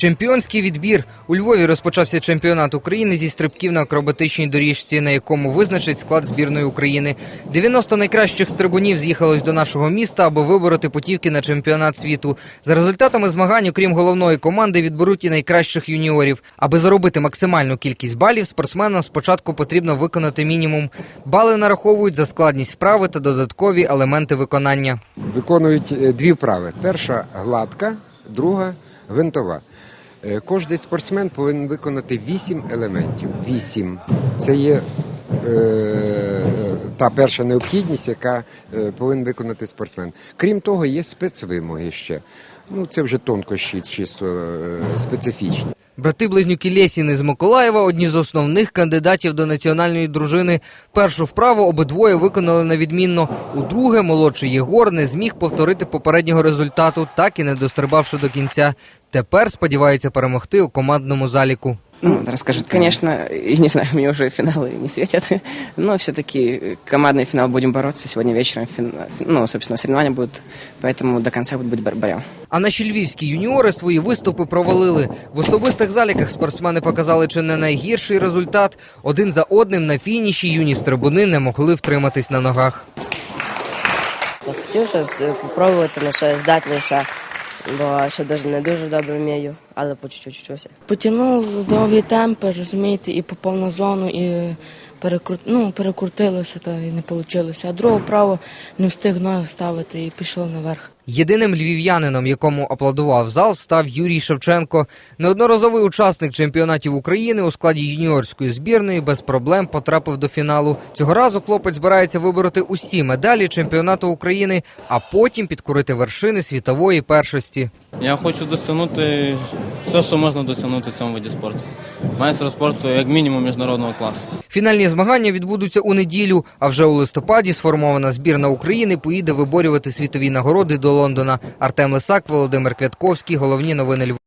Чемпіонський відбір у Львові розпочався чемпіонат України зі стрибків на акробатичній доріжці, на якому визначить склад збірної України. 90 найкращих стрибунів з'їхалось до нашого міста, аби вибороти путівки на чемпіонат світу. За результатами змагань, окрім головної команди, відберуть і найкращих юніорів. Аби заробити максимальну кількість балів, спортсменам спочатку потрібно виконати мінімум. Бали нараховують за складність вправи та додаткові елементи виконання. Виконують е, дві вправи: перша гладка, друга гвинтова. Е, Кожний спортсмен повинен виконати вісім елементів. Вісім. Це є е, та перша необхідність, яка е, повинен виконати спортсмен. Крім того, є спецвимоги ще. Ну, це вже тонкощі, чисто е, специфічні. Брати-близнюки Лєсіни з Миколаєва одні з основних кандидатів до національної дружини. Першу вправу обидвоє виконали на відмінно. У друге молодший Єгор не зміг повторити попереднього результату, так і не дострибавши до кінця. Тепер сподівається перемогти у командному заліку. Ну, расскажи. Конечно, и не знаю, мне уже финалы не светят, но все-таки командный финал будем бороться. Сегодня вечером, фин- ну, собственно, соревнования будут, поэтому до конца будет борьба. А наші львівські юніори свої виступи провалили. В особистих заліках спортсмени показали чи не найгірший результат. Один за одним на фініші юні стрибуни не могли втриматись на ногах. Я хотів щось е, попробувати на щось здатніше, бо ще дуже не дуже добре вмію, але по чуть-чуть вчуся. Потягнув довгі темпи, розумієте, і попав на зону, і перекру... ну, перекрутилося, та і не вийшло. А другу право не встиг ноги вставити і пішов наверх. Єдиним львів'янином, якому аплодував зал, став Юрій Шевченко. Неодноразовий учасник чемпіонатів України у складі юніорської збірної без проблем потрапив до фіналу. Цього разу хлопець збирається вибороти усі медалі чемпіонату України, а потім підкорити вершини світової першості. Я хочу досягнути все, що можна досягнути в цьому виді спорту. Майстер спорту як мінімум міжнародного класу. Фінальні змагання відбудуться у неділю. А вже у листопаді сформована збірна України поїде виборювати світові нагороди до Лондона. Артем Лисак, Володимир Квятковський. Головні новини Львова.